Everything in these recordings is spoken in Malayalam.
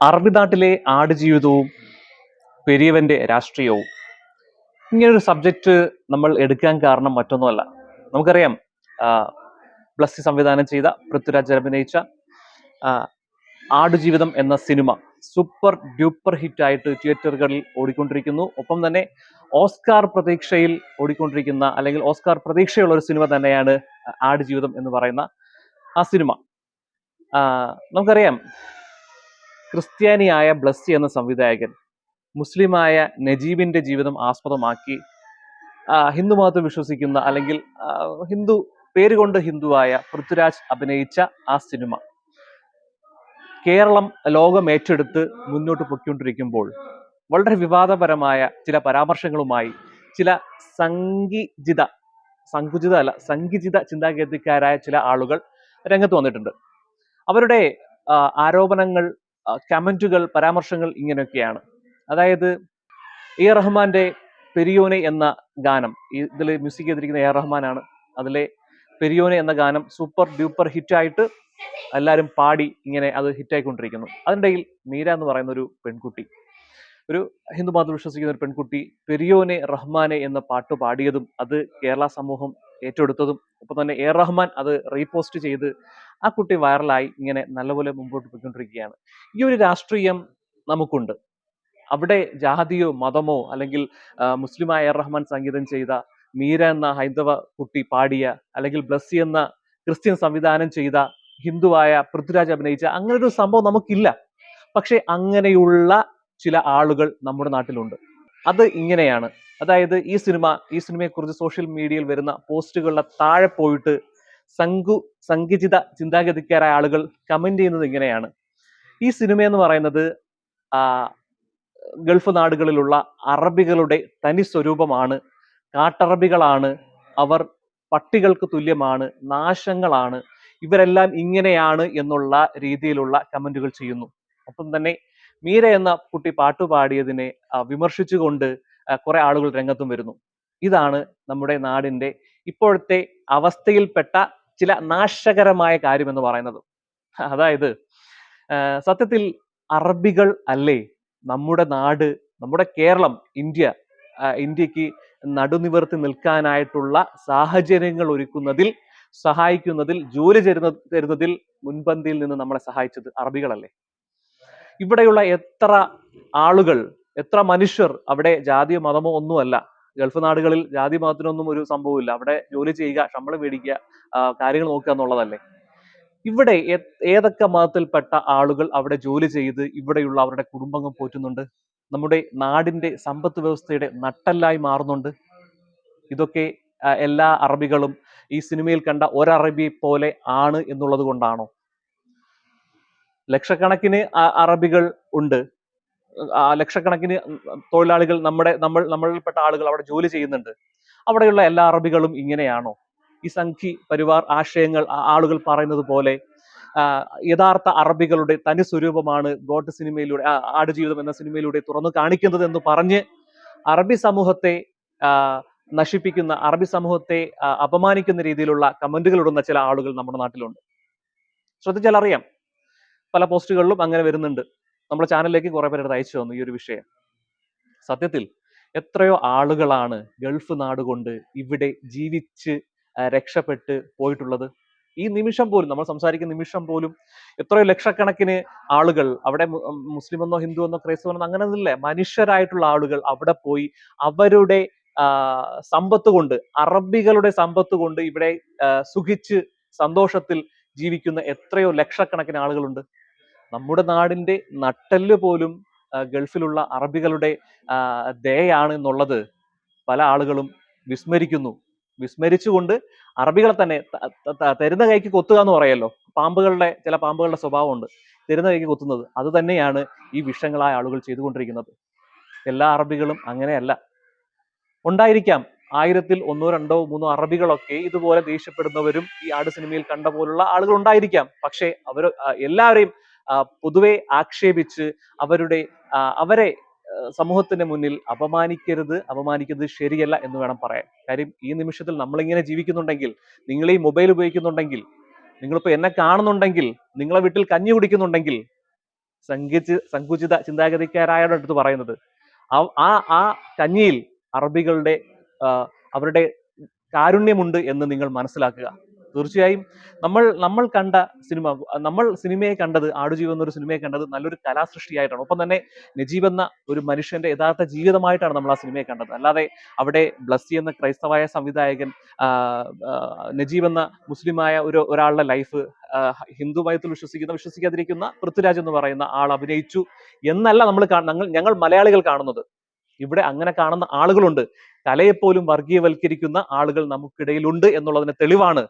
അറബി നാട്ടിലെ ആടുജീവിതവും പെരിയവന്റെ രാഷ്ട്രീയവും ഇങ്ങനൊരു സബ്ജക്റ്റ് നമ്മൾ എടുക്കാൻ കാരണം മറ്റൊന്നുമല്ല. നമുക്കറിയാം ബ്ലസ്സി സംവിധാനം ചെയ്ത പൃഥ്വിരാജ് അഭിനയിച്ച ആടുജീവിതം എന്ന സിനിമ സൂപ്പർ ഡ്യൂപ്പർ ഹിറ്റായിട്ട് തിയേറ്ററുകളിൽ ഓടിക്കൊണ്ടിരിക്കുന്നു. ഒപ്പം തന്നെ ഓസ്കാർ പ്രതീക്ഷയിൽ ഓടിക്കൊണ്ടിരിക്കുന്ന അല്ലെങ്കിൽ ഓസ്കാർ പ്രതീക്ഷയുള്ള ഒരു സിനിമ തന്നെയാണ് ആടുജീവിതം എന്ന് പറയുന്ന ആ സിനിമ. നമുക്കറിയാം ക്രിസ്ത്യാനിയായ ബ്ലസ്സി എന്ന സംവിധായകൻ മുസ്ലിമായ നജീബിന്റെ ജീവിതം ആസ്പദമാക്കി ഹിന്ദു മതത്തിൽ വിശ്വസിക്കുന്ന അല്ലെങ്കിൽ ഹിന്ദു പേരുകൊണ്ട് ഹിന്ദുവായ പൃഥ്വിരാജ് അഭിനയിച്ച ആ സിനിമ. കേരളം ലോകം ഏറ്റെടുത്ത് മുന്നോട്ട് പൊയ്ക്കൊണ്ടിരിക്കുമ്പോൾ വളരെ വിവാദപരമായ ചില പരാമർശങ്ങളുമായി ചില സംഗിജിത സങ്കുചിത അല്ല സംഗിജിത ചിന്താഗതിക്കാരായ ചില ആളുകൾ രംഗത്ത് വന്നിട്ടുണ്ട്. അവരുടെ ആരോപണങ്ങൾ ആ, കമന്റുകൾ പരാമർശങ്ങൾ ഇങ്ങനെയൊക്കെയാണ്. അതായത് എ റഹ്മാന്റെ പെരിയോനെ എന്ന ഗാനം ഇതിൽ മ്യൂസിക് ചെയ്തിരിക്കുന്ന എ റഹ്മാനാണ്. അതിലെ പെരിയോനെ എന്ന ഗാനം സൂപ്പർ ഡ്യൂപ്പർ ഹിറ്റായിട്ട് എല്ലാവരും പാടി ഇങ്ങനെ അത് ഹിറ്റായിക്കൊണ്ടിരിക്കുന്നു. അതിനിടയിൽ മീര എന്ന് പറയുന്ന ഒരു പെൺകുട്ടി. ഒരു ഹിന്ദു മതം വിശ്വസിക്കുന്ന ഒരു പെൺകുട്ടി പെരിയോനെ റഹ്മാനെ എന്ന പാട്ട് പാടിയതും അത് കേരള സമൂഹം ഏറ്റെടുത്തതും ഒപ്പം തന്നെ എ റഹ്മാൻ അത് റീപോസ്റ്റ് ചെയ്ത് ആ കുട്ടി വൈറലായി ഇങ്ങനെ നല്ലപോലെ മുമ്പോട്ട് പോയിക്കൊണ്ടിരിക്കുകയാണ്. ഈ ഒരു രാഷ്ട്രീയം നമുക്കുണ്ട്. അവിടെ ജാതിയോ മതമോ അല്ലെങ്കിൽ മുസ്ലിമായ എ റഹ്മാൻ സംഗീതം ചെയ്ത മീര എന്ന ഹൈന്ദവ കുട്ടി പാടിയ അല്ലെങ്കിൽ ബ്ലസ്സി എന്ന ക്രിസ്ത്യൻ സംവിധാനം ചെയ്ത ഹിന്ദുവായ പൃഥ്വിരാജ് അഭിനയിച്ച അങ്ങനെ ഒരു സംഭവം നമുക്കില്ല. പക്ഷെ അങ്ങനെയുള്ള ചില ആളുകൾ നമ്മുടെ നാട്ടിലുണ്ട്. അത് ഇങ്ങനെയാണ്. അതായത് ഈ സിനിമ ഈ സിനിമയെക്കുറിച്ച് സോഷ്യൽ മീഡിയയിൽ വരുന്ന പോസ്റ്റുകളുടെ താഴെ പോയിട്ട് സങ്കു സങ്കുചിത ചിന്താഗതിക്കാരായ ആളുകൾ കമന്റ് ചെയ്യുന്നത് ഇങ്ങനെയാണ്. ഈ സിനിമ എന്ന് പറയുന്നത് ഗൾഫ് നാടുകളിലുള്ള അറബികളുടെ തനി സ്വരൂപമാണ് കാട്ടറബികളാണ് അവർ പട്ടികൾക്ക് തുല്യമാണ് നാശങ്ങളാണ് ഇവരെല്ലാം ഇങ്ങനെയാണ് എന്നുള്ള രീതിയിലുള്ള കമന്റുകൾ ചെയ്യുന്നു. ഒപ്പം തന്നെ മീര എന്ന കുട്ടി പാട്ട് പാടിയതിനെ വിമർശിച്ചുകൊണ്ട് കുറെ ആളുകൾ രംഗത്തും വരുന്നു. ഇതാണ് നമ്മുടെ നാടിന്റെ ഇപ്പോഴത്തെ അവസ്ഥയിൽപ്പെട്ട ചില നാശകരമായ കാര്യം എന്ന് പറയുന്നത്. അതായത് സത്യത്തിൽ അറബികൾ അല്ലേ? നമ്മുടെ നാട് നമ്മുടെ കേരളം ഇന്ത്യ ഇന്ത്യയ്ക്ക് നടുനിവർത്തി നിൽക്കാനായിട്ടുള്ള സാഹചര്യങ്ങൾ ഒരുക്കുന്നതിൽ സഹായിക്കുന്നതിൽ ജോലി തരുന്ന തരുന്നതിൽ മുൻപന്തിയിൽ നിന്ന് നമ്മളെ സഹായിച്ചത് അറബികളല്ലേ? ഇവിടെയുള്ള എത്ര ആളുകൾ എത്ര മനുഷ്യർ അവിടെ ജാതിയോ മതമോ ഒന്നുമല്ല. ഗൾഫ് നാടുകളിൽ ജാതി മതത്തിനൊന്നും ഒരു സംഭവമില്ല അവിടെ ജോലി ചെയ്യുക ശമ്പളം മേടിക്കുക കാര്യങ്ങൾ നോക്കുക എന്നുള്ളതല്ലേ? ഇവിടെ ഏതൊക്കെ മതത്തിൽപ്പെട്ട ആളുകൾ അവിടെ ജോലി ചെയ്ത് ഇവിടെയുള്ള അവരുടെ കുടുംബങ്ങൾ പോറ്റുന്നുണ്ട്? നമ്മുടെ നാടിന്റെ സമ്പത്ത് വ്യവസ്ഥയുടെ നട്ടല്ലായി മാറുന്നുണ്ട്. ഇതൊക്കെ എല്ലാ അറബികളും ഈ സിനിമയിൽ കണ്ട ഒരറബി പോലെ ആണ് എന്നുള്ളത് കൊണ്ടാണോ? ലക്ഷക്കണക്കിന് അറബികൾ ഉണ്ട്. ലക്ഷക്കണക്കിന് തൊഴിലാളികൾ നമ്മുടെ നമ്മൾ നമ്മളിൽപ്പെട്ട ആളുകൾ അവിടെ ജോലി ചെയ്യുന്നുണ്ട്. അവിടെയുള്ള എല്ലാ അറബികളും ഇങ്ങനെയാണോ? ഈ സംഖ്യ പരിവാർ ആശയങ്ങൾ ആളുകൾ പറയുന്നത് പോലെ യഥാർത്ഥ അറബികളുടെ തനി സ്വരൂപമാണ് ഗോട്ട് സിനിമയിലൂടെ ആടുജീവിതം എന്ന സിനിമയിലൂടെ തുറന്നു കാണിക്കുന്നത് എന്ന് പറഞ്ഞ് അറബി സമൂഹത്തെ നശിപ്പിക്കുന്ന അറബി സമൂഹത്തെ അപമാനിക്കുന്ന രീതിയിലുള്ള കമന്റുകൾ ഇടുന്ന ചില ആളുകൾ നമ്മുടെ നാട്ടിലുണ്ട്. ശ്രദ്ധിച്ചാൽ അറിയാം. പല പോസ്റ്റുകളിലും അങ്ങനെ വരുന്നുണ്ട്. നമ്മുടെ ചാനലിലേക്ക് കുറെ പേര് അയച്ചു തന്നു ഈ ഒരു വിഷയം. സത്യത്തിൽ എത്രയോ ആളുകളാണ് ഗൾഫ് നാട് കൊണ്ട് ഇവിടെ ജീവിച്ച് രക്ഷപ്പെട്ട് പോയിട്ടുള്ളത്. ഈ നിമിഷം പോലും നമ്മൾ സംസാരിക്കുന്ന നിമിഷം പോലും എത്രയോ ലക്ഷക്കണക്കിന് ആളുകൾ അവിടെ മുസ്ലിം എന്നോ ഹിന്ദു എന്നോ ക്രൈസ്തവ എന്നോ അങ്ങനെ ഒന്നുമില്ല മനുഷ്യരായിട്ടുള്ള ആളുകൾ അവിടെ പോയി അവരുടെ സമ്പത്ത് കൊണ്ട് അറബികളുടെ സമ്പത്ത് കൊണ്ട് ഇവിടെ സുഖിച്ച് സന്തോഷത്തിൽ ജീവിക്കുന്ന എത്രയോ ലക്ഷക്കണക്കിന് ആളുകളുണ്ട്. നമ്മുടെ നാടിന്റെ നട്ടെല്ല് പോലും ഗൾഫിലുള്ള അറബികളുടെ ദയാണ് എന്നുള്ളത് പല ആളുകളും വിസ്മരിക്കുന്നു. വിസ്മരിച്ചുകൊണ്ട് അറബികളെ തന്നെ തരുന്ന കൈക്ക് കൊത്തുക എന്ന് പറയല്ലോ. പാമ്പുകളുടെ ചില പാമ്പുകളുടെ സ്വഭാവമുണ്ട്. തരുന്ന കൈക്ക് കൊത്തുന്നത്. അത് തന്നെയാണ് ഈ വിഷങ്ങളായ ആളുകൾ ചെയ്തുകൊണ്ടിരിക്കുന്നത്. എല്ലാ അറബികളും അങ്ങനെയല്ല. ഉണ്ടായിരിക്കാം. ആയിരത്തിൽ ഒന്നോ രണ്ടോ മൂന്നോ അറബികളൊക്കെ ഇതുപോലെ ദേഷ്യപ്പെടുന്നവരും ഈ ആട് സിനിമയിൽ കണ്ട പോലുള്ള ആളുകൾ ഉണ്ടായിരിക്കാം. പക്ഷേ അവർ എല്ലാവരെയും പൊതുവെ ആക്ഷേപിച്ച് അവരുടെ അവരെ സമൂഹത്തിന് മുന്നിൽ അപമാനിക്കരുത് അപമാനിക്കുന്നത് ശരിയല്ല എന്ന് വേണം പറയാൻ. കാര്യം ഈ നിമിഷത്തിൽ നമ്മളിങ്ങനെ ജീവിക്കുന്നുണ്ടെങ്കിൽ നിങ്ങൾ ഈ മൊബൈൽ ഉപയോഗിക്കുന്നുണ്ടെങ്കിൽ നിങ്ങളിപ്പോ എന്നെ കാണുന്നുണ്ടെങ്കിൽ നിങ്ങളെ വീട്ടിൽ കഞ്ഞി കുടിക്കുന്നുണ്ടെങ്കിൽ സങ്കുചി സങ്കുചിത ചിന്താഗതിക്കാരായാണ് അടുത്ത് പറയുന്നത്. ആ- ആ കഞ്ഞിയിൽ അറബികളുടെ അവരുടെ കാരുണ്യമുണ്ട് എന്ന് നിങ്ങൾ മനസ്സിലാക്കുക. തീർച്ചയായും നമ്മൾ നമ്മൾ കണ്ട സിനിമ നമ്മൾ സിനിമയെ കണ്ടത് ആടുജീവൻ എന്നൊരു സിനിമയെ കണ്ടത് നല്ലൊരു കലാസൃഷ്ടിയായിട്ടാണ്. ഒപ്പം തന്നെ നജീബ് എന്ന ഒരു മനുഷ്യന്റെ യഥാർത്ഥ ജീവിതമായിട്ടാണ് നമ്മൾ ആ സിനിമയെ കണ്ടത്. അല്ലാതെ അവിടെ ബ്ലസ്സി എന്ന ക്രൈസ്തവായ സംവിധായകൻ നജീബ് എന്ന മുസ്ലിമായ ഒരു ഒരാളുടെ ലൈഫ് ഹിന്ദു മതത്തിൽ വിശ്വസിക്കുന്ന വിശ്വസിക്കാതിരിക്കുന്ന പൃഥ്വിരാജ് എന്ന് പറയുന്ന ആൾ അഭിനയിച്ചു എന്നല്ല നമ്മൾ ഞങ്ങൾ മലയാളികൾ കാണുന്നത്. ഇവിടെ അങ്ങനെ കാണുന്ന ആളുകളുണ്ട്. കലയെപ്പോലും വർഗീയവൽക്കരിക്കുന്ന ആളുകൾ നമുക്കിടയിലുണ്ട് എന്നുള്ളതിന് തെളിവാണ്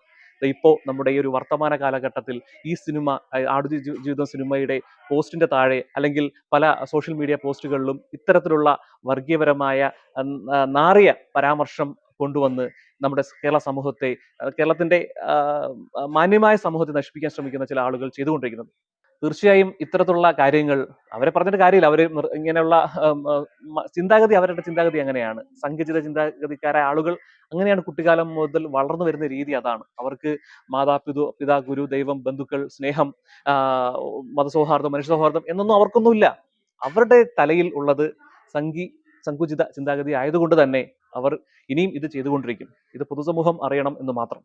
ദേ ഇപ്പോ നമ്മുടെ ഈ ഒരു വർത്തമാന കാലഘട്ടത്തിൽ ഈ സിനിമ ആടു ജീവിതം സിനിമയുടെ പോസ്റ്റിന്റെ താഴെ അല്ലെങ്കിൽ പല സോഷ്യൽ മീഡിയ പോസ്റ്റുകളിലും ഇത്തരത്തിലുള്ള വർഗീയപരമായ നാറിയ പരാമർശം കൊണ്ടുവന്ന് നമ്മുടെ കേരള സമൂഹത്തെ കേരളത്തിന്റെ മാന്യമായ സമൂഹത്തെ നശിപ്പിക്കാൻ ശ്രമിക്കുന്ന ചില ആളുകൾ ചെയ്തുകൊണ്ടിരിക്കുന്നത്. തീർച്ചയായും ഇത്തരത്തിലുള്ള കാര്യങ്ങൾ അവരെ പറഞ്ഞിട്ട് കാര്യമില്ല. അവർ ഇങ്ങനെയുള്ള ചിന്താഗതി അവരുടെ ചിന്താഗതി അങ്ങനെയാണ്. സങ്കുചിത ചിന്താഗതിക്കാരായ ആളുകൾ അങ്ങനെയാണ് കുട്ടിക്കാലം മുതൽ വളർന്നു വരുന്ന രീതി അതാണ്. അവർക്ക് മാതാപിതു പിതാ ഗുരു ദൈവം ബന്ധുക്കൾ സ്നേഹം മതസൗഹാർദ്ദം മനുഷ്യ സൗഹാർദ്ദം എന്നൊന്നും അവർക്കൊന്നുമില്ല. അവരുടെ തലയിൽ ഉള്ളത് സംഗി സങ്കുചിത ചിന്താഗതി ആയതുകൊണ്ട് തന്നെ അവർ ഇനിയും ഇത് ചെയ്തുകൊണ്ടിരിക്കും. ഇത് പൊതുസമൂഹം അറിയണം എന്ന് മാത്രം.